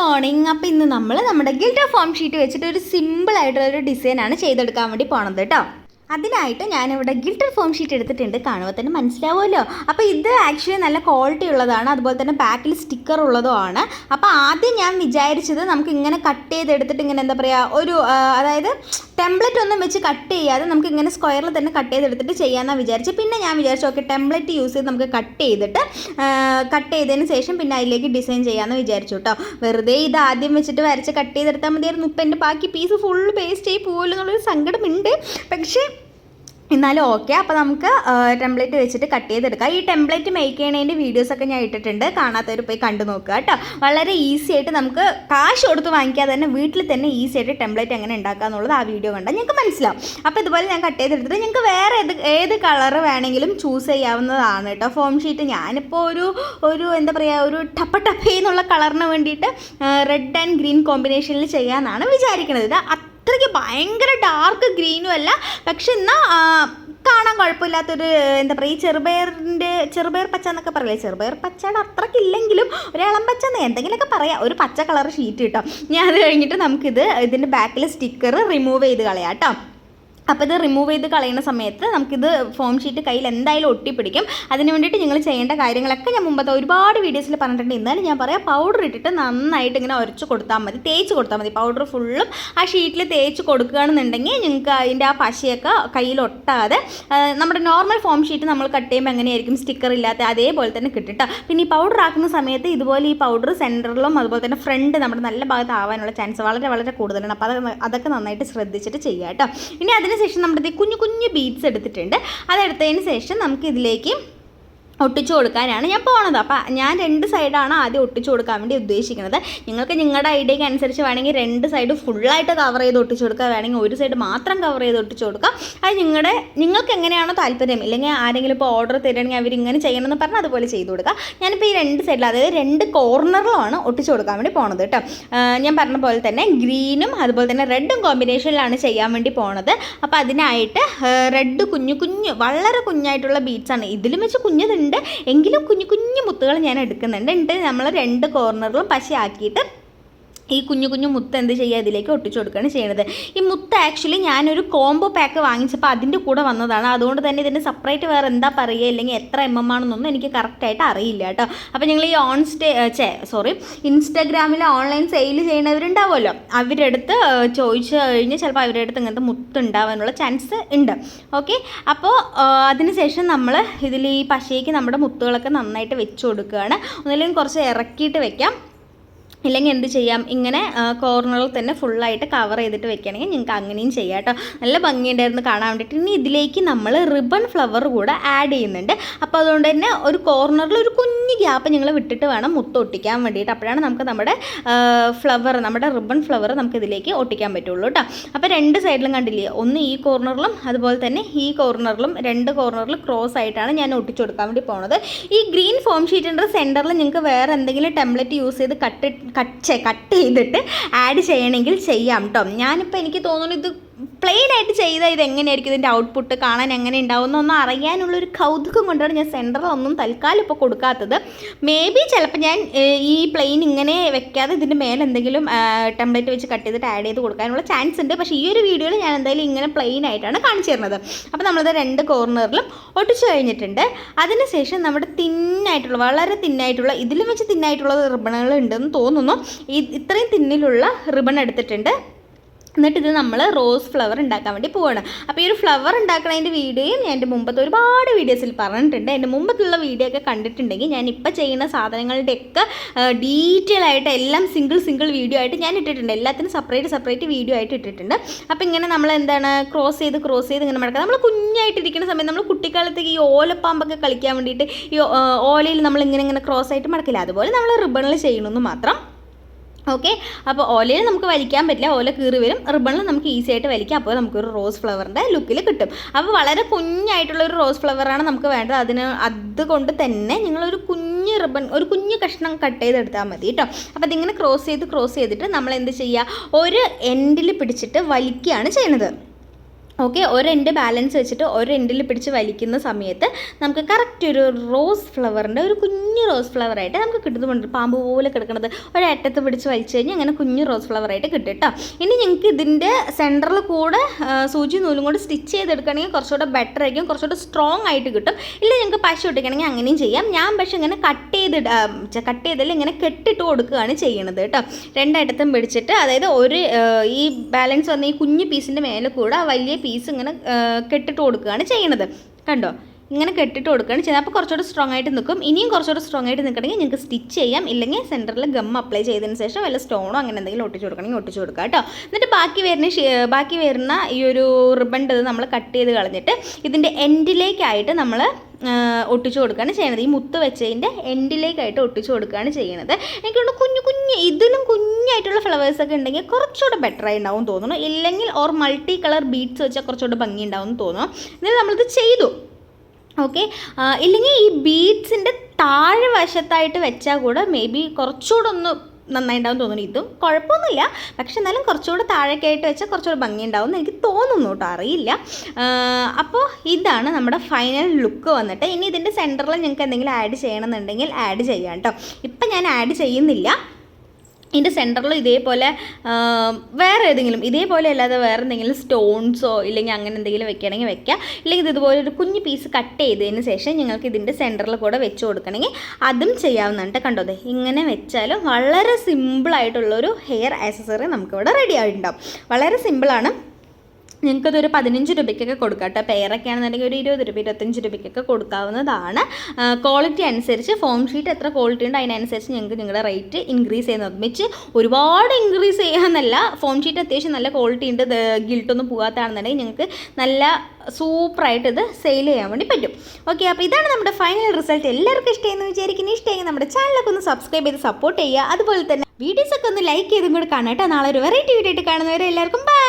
Morning അപ്പോൾ ഇന്ന് നമ്മൾ നമ്മുടെ ഗിൽറ്റർ ഫോം ഷീറ്റ് വെച്ചിട്ട് ഒരു സിമ്പിൾ ആയിട്ടുള്ള ഒരു ഡിസൈനാണ് ചെയ്തെടുക്കാൻ വേണ്ടി പോണത് കേട്ടോ. അതിനായിട്ട് ഞാനിവിടെ ഗിൽറ്റർ ഫോം ഷീറ്റ് എടുത്തിട്ടുണ്ട്. കാണുമ്പോൾ തന്നെ മനസ്സിലാവുമല്ലോ. അപ്പോൾ ഇത് ആക്ച്വലി നല്ല ക്വാളിറ്റി ഉള്ളതാണ്. അതുപോലെ തന്നെ ബാക്കിൽ സ്റ്റിക്കർ ഉള്ളതുമാണ് അപ്പോൾ ആദ്യം ഞാൻ വിചാരിച്ചത് നമുക്ക് ഇങ്ങനെ കട്ട് ചെയ്തെടുത്തിട്ട് ഇങ്ങനെ എന്താ പറയുക ഒരു അതായത് ടെംപ്ലേറ്റ് ഒന്നും വെച്ച് കട്ട് ചെയ്യാതെ നമുക്ക് ഇങ്ങനെ സ്ക്വയറിൽ തന്നെ കട്ട് ചെയ്തെടുത്തിട്ട് ചെയ്യാമെന്നാണ് വിചാരിച്ചത്. പിന്നെ ഞാൻ വിചാരിച്ചു ഓക്കെ ടെംപ്ലേറ്റ് യൂസ് ചെയ്ത് നമുക്ക് കട്ട് ചെയ്തിട്ട് കട്ട് ചെയ്തതിന് ശേഷം പിന്നെ അതിലേക്ക് ഡിസൈൻ ചെയ്യാമെന്ന് വിചാരിച്ചു കേട്ടോ വെറുതെ ഇത് ആദ്യം വെച്ചിട്ട് വരച്ച് കട്ട് ചെയ്തെടുത്താൽ മതിയായിരുന്നു. ഇപ്പം എന്റെ ബാക്കി പീസ് ഫുൾ വേസ്റ്റ് ആയി പോകുമല്ലോ എന്നുള്ളൊരു സങ്കടമുണ്ട്. പക്ഷേ എന്നാലും ഓക്കെ അപ്പോൾ നമുക്ക് ടെംപ്ലേറ്റ് വെച്ചിട്ട് കട്ട് ചെയ്തെടുക്കാം. ഈ ടെംപ്ലേറ്റ് മേക്ക് ചെയ്യണതിന്റെ വീഡിയോസൊക്കെ ഞാൻ ഇട്ടിട്ടുണ്ട്. കാണാത്തവർ പോയി കണ്ടു നോക്കുക കേട്ടോ. വളരെ ഈസി ആയിട്ട് നമുക്ക് കാശ് കൊടുത്ത് വാങ്ങിക്കാതെ തന്നെ വീട്ടിൽ തന്നെ ഈസി ആയിട്ട് ടെംപ്ലേറ്റ് എങ്ങനെ ഉണ്ടാക്കുക എന്നുള്ളത് ആ വീഡിയോ കണ്ടാൽ ഞങ്ങൾക്ക് മനസ്സിലാവും. അപ്പോൾ ഇതുപോലെ ഞാൻ കട്ട് ചെയ്തെടുത്തിട്ട് ഞങ്ങൾക്ക് വേറെ ഏത് ഏത് കളർ വേണമെങ്കിലും ചൂസ് ചെയ്യാവുന്നതാണ് കേട്ടോ. ഫോം ഷീറ്റ് ഞാനിപ്പോൾ ഒരു ഒരു എന്താ പറയുക ഒരു ടപ്പ ടപ്പേ എന്നുള്ള കളറിന് വേണ്ടിയിട്ട് റെഡ് ആൻഡ് ഗ്രീൻ കോമ്പിനേഷനിൽ ചെയ്യാമെന്നാണ് വിചാരിക്കുന്നത് ഇത് അത്രയ്ക്ക് ഭയങ്കര ഡാർക്ക് ഗ്രീനും അല്ല. പക്ഷെ എന്നാൽ കാണാൻ കുഴപ്പമില്ലാത്തൊരു എന്താ പറയുക ഈ ചെറുപയറിന്റെ ചെറുപയർ പച്ച എന്നൊക്കെ പറയില്ലേ? ചെറുപയർ പച്ചയുടെ അത്രയ്ക്ക് ഇല്ലെങ്കിലും ഒരു ഇളം പച്ച എന്ന് എന്തെങ്കിലുമൊക്കെ പറയാം. ഒരു പച്ച കളർ ഷീറ്റ് കിട്ടും ഞാൻ അത് കഴിഞ്ഞിട്ട് നമുക്കിത് ഇതിന്റെ ബാക്കിൽ സ്റ്റിക്കർ റിമൂവ് ചെയ്ത് കളയാം കേട്ടോ. അപ്പോൾ ഇത് റിമൂവ് ചെയ്ത് കളയുന്ന സമയത്ത് നമുക്കിത് ഫോം ഷീറ്റ് കയ്യിൽ എന്തായാലും ഒട്ടിപ്പിടിക്കും. അതിന് വേണ്ടിയിട്ട് നിങ്ങൾ ചെയ്യേണ്ട കാര്യങ്ങളൊക്കെ ഞാൻ മുമ്പത്തെ ഒരുപാട് വീഡിയോസിൽ പറഞ്ഞിട്ടുണ്ട്. എന്നാലും ഞാൻ പറയാം പൗഡർ ഇട്ടിട്ട് നന്നായിട്ട് ഇങ്ങനെ ഉരച്ച് കൊടുത്താൽ മതി. തേച്ച് കൊടുത്താൽ മതി. പൗഡർ ഫുള്ളും ആ ഷീറ്റിൽ തേച്ച് കൊടുക്കുകയാണെന്നുണ്ടെങ്കിൽ നിങ്ങൾക്ക് അതിന്റെ ആ പശയൊക്കെ കയ്യിൽ ഒട്ടാതെ നമ്മുടെ നോർമൽ ഫോം ഷീറ്റ് നമ്മൾ കട്ട് ചെയ്യുമ്പോൾ എങ്ങനെയായിരിക്കും? സ്റ്റിക്കർ ഇല്ലാത്ത അതേപോലെ തന്നെ കിട്ടിട്ടോ പിന്നെ ഈ പൗഡർ ആക്കുന്ന സമയത്ത് ഇതുപോലെ ഈ പൗഡർ സെന്ററിലും അതുപോലെ തന്നെ ഫ്രണ്ട് നമ്മുടെ നല്ല ഭാഗത്ത് ആവാനുള്ള ചാൻസ് വളരെ വളരെ കൂടുതലാണ്. അപ്പോൾ അതൊക്കെ നന്നായിട്ട് ശ്രദ്ധിച്ചിട്ട് ചെയ്യാം കേട്ടോ ഇനി അതിനുശേഷം നമ്മുടെ കുഞ്ഞു കുഞ്ഞു ബീഡ്സ് എടുത്തിട്ടുണ്ട്. അതെടുത്തതിന് ശേഷം നമുക്ക് ഇതിലേക്ക് ഒട്ടിച്ചു കൊടുക്കാനാണ് ഞാൻ പോണത്. അപ്പോൾ ഞാൻ രണ്ട് സൈഡാണ് ആദ്യം ഒട്ടിച്ചു കൊടുക്കാൻ വേണ്ടി ഉദ്ദേശിക്കുന്നത്. നിങ്ങൾക്ക് നിങ്ങളുടെ ഐഡിയക്ക് അനുസരിച്ച് വേണമെങ്കിൽ രണ്ട് സൈഡ് ഫുള്ളായിട്ട് കവർ ചെയ്ത് ഒട്ടിച്ചു കൊടുക്കുക. വേണമെങ്കിൽ ഒരു സൈഡ് മാത്രം കവർ ചെയ്ത് ഒട്ടിച്ചു കൊടുക്കാം അത് നിങ്ങളുടെ നിങ്ങൾക്ക് എങ്ങനെയാണോ താല്പര്യം. ഇല്ലെങ്കിൽ ആരെങ്കിലും ഇപ്പോൾ ഓർഡർ തരണമെങ്കിൽ അവർ ഇങ്ങനെ ചെയ്യണമെന്ന് പറഞ്ഞാൽ അതുപോലെ ചെയ്ത് കൊടുക്കുക. ഞാനിപ്പോൾ ഈ രണ്ട് സൈഡിൽ അതായത് രണ്ട് കോർണറിലുമാണ് ഒട്ടിച്ചു കൊടുക്കാൻ വേണ്ടി പോണത് കേട്ടോ. ഞാൻ പറഞ്ഞ പോലെ തന്നെ ഗ്രീനും അതുപോലെ തന്നെ റെഡും കോമ്പിനേഷനിലാണ് ചെയ്യാൻ വേണ്ടി പോണത്. അപ്പോൾ അതിനായിട്ട് റെഡ് കുഞ്ഞു കുഞ്ഞു വളരെ കുഞ്ഞായിട്ടുള്ള ബീറ്റ്സാണ് ഇതിലും വെച്ച് കുഞ്ഞതുണ്ട്. എങ്കിലും കുഞ്ഞു കുഞ്ഞു മുത്തുകൾ ഞാൻ എടുക്കുന്നുണ്ട്. ഉണ്ട് നമ്മൾ രണ്ട് കോർണറിലും പശയാക്കിയിട്ട് ഈ കുഞ്ഞു കുഞ്ഞു മുത്ത് എന്ത് ചെയ്യുക? ഇതിലേക്ക് ഒട്ടിച്ചു കൊടുക്കുകയാണ് ചെയ്യുന്നത്. ഈ മുത്ത് ആക്ച്വലി ഞാനൊരു കോംബോ പാക്ക് വാങ്ങിച്ചപ്പോൾ അതിന്റെ കൂടെ വന്നതാണ്. അതുകൊണ്ട് തന്നെ ഇതിന് സെപ്പറേറ്റ് വേറെ എന്താ പറയുക? അല്ലെങ്കിൽ എത്ര എം എം ആണെന്നൊന്നും എനിക്ക് കറക്റ്റായിട്ട് അറിയില്ല കേട്ടോ. അപ്പോൾ ഞങ്ങൾ ഈ ഓൺ സ്റ്റേ ചേ സോറി ഇൻസ്റ്റാഗ്രാമിൽ ഓൺലൈൻ സെയിൽ ചെയ്യുന്നവരുണ്ടാവുമല്ലോ. അവരുടെ അടുത്ത് ചോദിച്ചു കഴിഞ്ഞാൽ ചിലപ്പോൾ അവരുടെ അടുത്ത് ഇങ്ങനത്തെ മുത്ത് ഉണ്ടാവാനുള്ള ചാൻസ് ഉണ്ട്. ഓക്കെ അപ്പോൾ അതിനുശേഷം നമ്മൾ ഇതിൽ ഈ പശയ്ക്ക് നമ്മുടെ മുത്തുകളൊക്കെ നന്നായിട്ട് വെച്ച് കൊടുക്കുകയാണ്. ഒന്നില്ലെങ്കിൽ കുറച്ച് ഇറക്കിയിട്ട് വെക്കാം. ഇല്ലെങ്കിൽ എന്ത് ചെയ്യാം? ഇങ്ങനെ കോർണറിൽ തന്നെ ഫുള്ളായിട്ട് കവർ ചെയ്തിട്ട് വെക്കുകയാണെങ്കിൽ നിങ്ങൾക്ക് അങ്ങനെയും ചെയ്യാം കേട്ടോ നല്ല ഭംഗിയുണ്ടായിരുന്നു കാണാൻ വേണ്ടിയിട്ട്. ഇനി ഇതിലേക്ക് നമ്മൾ റിബൺ ഫ്ലവർ കൂടെ ആഡ് ചെയ്യുന്നുണ്ട്. അപ്പോൾ അതുകൊണ്ട് തന്നെ ഒരു കോർണറിൽ ഒരു കുഞ്ഞു ഗ്യാപ്പ് നിങ്ങൾ വിട്ടിട്ട് വേണം മുത്ത് ഒട്ടിക്കാൻ വേണ്ടിയിട്ട്. അപ്പോഴാണ് നമുക്ക് നമ്മുടെ ഫ്ലവർ നമ്മുടെ റിബൺ ഫ്ലവർ നമുക്ക് ഇതിലേക്ക് ഒട്ടിക്കാൻ പറ്റുള്ളൂ കേട്ടോ അപ്പോൾ രണ്ട് സൈഡിലും കണ്ടില്ലേ? ഒന്ന് ഈ കോർണറിലും അതുപോലെ തന്നെ ഈ കോർണറിലും രണ്ട് കോർണറിൽ ക്രോസ് ആയിട്ടാണ് ഞാൻ ഒട്ടിച്ചു കൊടുക്കാൻ വേണ്ടി പോണത്. ഈ ഗ്രീൻ ഫോം ഷീറ്റിന്റെ സെന്ററിൽ നിങ്ങൾക്ക് വേറെ എന്തെങ്കിലും ടെംപ്ലറ്റ് യൂസ് ചെയ്ത് കട്ട് കട്ട് കട്ട് ചെയ്തിട്ട് ആഡ് ചെയ്യണമെങ്കിൽ ചെയ്യാം കേട്ടോ ഞാനിപ്പോൾ എനിക്ക് തോന്നുന്നു ഇത് പ്ലെയിൻ ആയിട്ട് ചെയ്താൽ ഇത് എങ്ങനെയായിരിക്കും ഇതിന്റെ ഔട്ട്പുട്ട് കാണാൻ എങ്ങനെ ഉണ്ടാവും എന്നൊന്നും അറിയാനുള്ള ഒരു കൗതുകം കൊണ്ടാണ് ഞാൻ സെന്ററിലൊന്നും തൽക്കാലം ഇപ്പോൾ കൊടുക്കാത്തത്. മേ ബി ചിലപ്പോൾ ഞാൻ ഈ പ്ലെയിൻ ഇങ്ങനെ വെക്കാതെ ഇതിന്റെ മേലെ എന്തെങ്കിലും ടെംപ്ലേറ്റ് വെച്ച് കട്ട് ചെയ്തിട്ട് ആഡ് ചെയ്ത് കൊടുക്കാനുള്ള ചാൻസ് ഉണ്ട്. പക്ഷേ ഈ ഒരു വീഡിയോയിൽ ഞാൻ എന്തായാലും ഇങ്ങനെ പ്ലെയിൻ ആയിട്ടാണ് കാണിച്ചു തരുന്നത്. അപ്പോൾ നമ്മളത് രണ്ട് കോർണറിലും ഒട്ടിച്ചു കഴിഞ്ഞിട്ടുണ്ട്. അതിനുശേഷം നമ്മുടെ തിന്നായിട്ടുള്ള വളരെ തിന്നായിട്ടുള്ള ഇതിലും വെച്ച് തിന്നായിട്ടുള്ള റിബണുകൾ ഉണ്ടെന്ന് തോന്നുന്നു. ഇത്രയും തിന്നിലുള്ള റിബൺ എടുത്തിട്ടുണ്ട്. എന്നിട്ട് ഇത് നമ്മൾ റോസ് ഫ്ലവർ ഉണ്ടാക്കാൻ വേണ്ടി പോവുകയാണ് അപ്പോൾ ഈ ഒരു ഫ്ലവർ ഉണ്ടാക്കുന്നതിന്റെ വീഡിയോയും ഞാൻ എന്റെ മുമ്പത്തെ ഒരുപാട് വീഡിയോസിൽ പറഞ്ഞിട്ടുണ്ട്. എന്റെ മുമ്പത്തുള്ള വീഡിയോ ഒക്കെ കണ്ടിട്ടുണ്ടെങ്കിൽ ഞാൻ ഇപ്പോൾ ചെയ്യുന്ന സാധനങ്ങളുടെയൊക്കെ ഡീറ്റെയിൽ ആയിട്ട് എല്ലാം സിംഗിൾ സിംഗിൾ വീഡിയോ ആയിട്ട് ഞാൻ ഇട്ടിട്ടുണ്ട്. എല്ലാത്തിനും സെപ്പറേറ്റ് സെപ്പറേറ്റ് വീഡിയോ ആയിട്ട് ഇട്ടിട്ടുണ്ട്. അപ്പോൾ ഇങ്ങനെ നമ്മൾ എന്താണ് ക്രോസ് ചെയ്ത് ക്രോസ് ചെയ്ത് ഇങ്ങനെ മടക്കുക നമ്മൾ കുഞ്ഞായിട്ടിരിക്കുന്ന സമയത്ത് നമ്മൾ കുട്ടിക്കാലത്തേക്ക് ഈ ഓലപ്പാമ്പൊക്കെ കളിക്കാൻ വേണ്ടിയിട്ട് ഈ ഓലയിൽ നമ്മൾ ഇങ്ങനെ ഇങ്ങനെ ക്രോസ് ആയിട്ട് മടക്കില്ല. അതുപോലെ നമ്മൾ റിബണിൽ ചെയ്യണമെന്ന് മാത്രം ഓക്കെ അപ്പോൾ ഓലയിൽ നമുക്ക് വലിക്കാൻ പറ്റില്ല. ഓല കീറി വരും. റിബണിൽ നമുക്ക് ഈസി ആയിട്ട് വലിക്കാം. അപ്പോൾ നമുക്കൊരു റോസ് ഫ്ലവറിന്റെ ലുക്കിൽ കിട്ടും. അപ്പോൾ വളരെ കുഞ്ഞായിട്ടുള്ള ഒരു റോസ് ഫ്ലവറാണ് നമുക്ക് വേണ്ടത്. അതിന് അതുകൊണ്ട് തന്നെ നിങ്ങളൊരു കുഞ്ഞ് റിബൺ ഒരു കുഞ്ഞ് കഷ്ണം കട്ട് ചെയ്തെടുത്താൽ മതി കേട്ടോ. അപ്പോൾ അതിങ്ങനെ ക്രോസ് ചെയ്ത് ക്രോസ് ചെയ്തിട്ട് നമ്മൾ എന്ത് ചെയ്യുക? ഒരു എൻഡിൽ പിടിച്ചിട്ട് വലിക്കുകയാണ് ചെയ്യുന്നത്. ഓക്കെ ഒരെൻഡ് ബാലൻസ് വെച്ചിട്ട് ഒരെൻഡിൽ പിടിച്ച് വലിക്കുന്ന സമയത്ത് നമുക്ക് കറക്റ്റ് ഒരു റോസ് ഫ്ലവറിന്റെ ഒരു കുഞ്ഞു റോസ് ഫ്ലവറായിട്ട് നമുക്ക് കിട്ടുന്നുണ്ട്. പാമ്പ് പോലെ കിടക്കുന്നത് ഒരറ്റത്ത് പിടിച്ച് വലിച്ചു കഴിഞ്ഞാൽ അങ്ങനെ കുഞ്ഞു റോസ് ഫ്ലവറായിട്ട് കിട്ടും കേട്ടോ ഇനി ഞങ്ങൾക്ക് ഇതിന്റെ സെന്ററിൽ കൂടെ സൂചി നൂലും കൂടെ സ്റ്റിച്ച് ചെയ്തെടുക്കുകയാണെങ്കിൽ കുറച്ചുകൂടെ ബെറ്റർ ആയിരിക്കും. കുറച്ചുകൂടെ സ്ട്രോങ് ആയിട്ട് കിട്ടും. ഇല്ല ഞങ്ങൾക്ക് പശ ഒട്ടിക്കണമെങ്കിൽ അങ്ങനെയും ചെയ്യാം. ഞാൻ പക്ഷെ ഇങ്ങനെ കട്ട് ചെയ്തിട കട്ട് ചെയ്തല്ല ഇങ്ങനെ കെട്ടിട്ട് കൊടുക്കുകയാണ് ചെയ്യണത് കേട്ടോ രണ്ടറ്റത്തും പിടിച്ചിട്ട് അതായത് ഒരു ഈ ബാലൻസ് വന്ന ഈ കുഞ്ഞു പീസിന്റെ മേലെ കൂടെ വലിയ പീസ് ഇങ്ങനെ കെട്ടിട്ട് കൊടുക്കുകയാണ് ചെയ്യണത് കണ്ടോ? ഇങ്ങനെ കെട്ടിട്ട് കൊടുക്കുകയാണ് ചെയ്യുന്നത്. അപ്പോൾ കുറച്ചുകൂടെ സ്ട്രോങ് ആയിട്ട് നിൽക്കും. ഇനിയും കുറച്ചുകൂടെ സ്ട്രോങ് ആയിട്ട് നിൽക്കണമെങ്കിൽ നിങ്ങൾക്ക് സ്റ്റിച്ച് ചെയ്യാം. ഇല്ലെങ്കിൽ സെന്ററിൽ ഗം അപ്ലൈ ചെയ്തതിന് ശേഷം വല്ല സ്റ്റോണോ അങ്ങനെ എന്തെങ്കിലും ഒട്ടിച്ച് കൊടുക്കണമെങ്കിൽ ഒട്ടിച്ച് കൊടുക്കുക കേട്ടോ. എന്നിട്ട് ബാക്കി വരുന്ന ബാക്കി വരുന്ന ഈ ഒരു റിബണ്ട് നമ്മൾ കട്ട് ചെയ്ത് കളഞ്ഞിട്ട് ഇതിന്റെ എൻഡിലേക്കായിട്ട് നമ്മൾ ഒട്ടിച്ചു കൊടുക്കുകയാണ് ചെയ്യണത് ഈ മുത്ത് വെച്ചതിന്റെ എൻഡിലേക്കായിട്ട് ഒട്ടിച്ചു കൊടുക്കുകയാണ് ചെയ്യണത് എനിക്കുണ്ട് കുഞ്ഞു കുഞ്ഞ് ഇതിലും കുഞ്ഞായിട്ടുള്ള ഫ്ലവേഴ്സ് ഒക്കെ ഉണ്ടെങ്കിൽ കുറച്ചുകൂടെ ആയി ഉണ്ടാവും തോന്നുന്നു. ഇല്ലെങ്കിൽ ഓർ മൾട്ടി കളർ ബീഡ്സ് വെച്ചാൽ കുറച്ചുകൂടെ ഭംഗി ഉണ്ടാവും തോന്നുന്നു. എന്നിട്ട് നമ്മളിത് ചെയ്തു. ഓക്കെ ഇല്ലെങ്കിൽ ഈ ബീഡ്സിന്റെ താഴെ വശത്തായിട്ട് വെച്ചാൽ കൂടെ മേ ബി കുറച്ചുകൂടെ ഒന്ന് നന്നായിട്ടുണ്ടാവും തോന്നുന്നു. ഇതും കുഴപ്പമൊന്നുമില്ല. പക്ഷെ എന്നാലും കുറച്ചുകൂടെ താഴേക്കായിട്ട് വെച്ചാൽ കുറച്ചുകൂടെ ഭംഗി ഉണ്ടാവും എന്ന് എനിക്ക് തോന്നുന്നു കേട്ടോ. അറിയില്ല. അപ്പോൾ ഇതാണ് നമ്മുടെ ഫൈനൽ ലുക്ക് വന്നിട്ട്. ഇനി ഇതിന്റെ സെന്ററിൽ ഞങ്ങൾക്ക് എന്തെങ്കിലും ആഡ് ചെയ്യണമെന്നുണ്ടെങ്കിൽ ആഡ് ചെയ്യാം കേട്ടോ. ഇപ്പം ഞാൻ ആഡ് ചെയ്യുന്നില്ല. ഇതിന്റെ സെന്ററിൽ ഇതേപോലെ വേറെ ഏതെങ്കിലും ഇതേപോലെ അല്ലാതെ വേറെ എന്തെങ്കിലും സ്റ്റോൺസോ ഇല്ലെങ്കിൽ അങ്ങനെ എന്തെങ്കിലും വെക്കുകയാണെങ്കിൽ വെക്കാം ഇല്ലെങ്കിൽ ഇത് ഇതുപോലെ ഒരു കുഞ്ഞു പീസ് കട്ട് ചെയ്തതിന് ശേഷം നിങ്ങൾക്ക് ഇതിന്റെ സെന്ററിൽ കൂടെ വെച്ച് കൊടുക്കണമെങ്കിൽ അതും ചെയ്യാവുന്നതാണ് കണ്ടോ ദേ ഇങ്ങനെ വെച്ചാലും വളരെ സിമ്പിളായിട്ടുള്ളൊരു ഹെയർ ആക്സസറി നമുക്കിവിടെ റെഡി ആയിട്ടുണ്ടാവും. വളരെ സിമ്പിളാണ് നിങ്ങൾക്കതൊരു പതിനഞ്ച് രൂപയ്ക്കൊക്കെ കൊടുക്കാം കേട്ടോ പെയറൊക്കെ ആണെന്നുണ്ടെങ്കിൽ ഒരു ഇരുപത് രൂപ ഇരുപത്തഞ്ച് രൂപയ്ക്കൊക്കെ കൊടുക്കാവുന്നതാണ്. ക്വാളിറ്റി അനുസരിച്ച് ഫോം ഷീറ്റ് എത്ര ക്വാളിറ്റി ഉണ്ട് അതിനനുസരിച്ച് ഞങ്ങൾക്ക് നിങ്ങളുടെ റേറ്റ് ഇൻക്രീസ് ചെയ്യുന്നത് വെച്ച് ഒരുപാട് ഇൻക്രീസ് ചെയ്യാമെന്നല്ല ഫോം ഷീറ്റ് അത്യാവശ്യം നല്ല ക്വാളിറ്റി ഉണ്ട് ഗിൽട്ടൊന്നും പോകാത്തതാണെന്നുണ്ടെങ്കിൽ ഞങ്ങൾക്ക് നല്ല സൂപ്പറായിട്ട് ഇത് സെയിൽ ചെയ്യാൻ വേണ്ടി പറ്റും. ഓക്കെ അപ്പോൾ ഇതാണ് നമ്മുടെ ഫൈനൽ റിസൾട്ട് എല്ലാവർക്കും ഇഷ്ടമെന്ന് വിചാരിക്കുന്നു. ഇഷ്ടമെങ്കിൽ നമ്മുടെ ചാനലൊക്കെ ഒന്ന് സബ്സ്ക്രൈബ് ചെയ്ത് സപ്പോർട്ട് ചെയ്യുക. അതുപോലെ തന്നെ വീഡിയോസൊക്കെ ഒന്ന് ലൈക്ക് ചെയ്തും കൂടെ കാണാം കേട്ടോ. നാളെ ഒരു വെറൈറ്റി വീഡിയോ ആയിട്ട് കാണുന്നവരെ എല്ലാവർക്കും ബൈ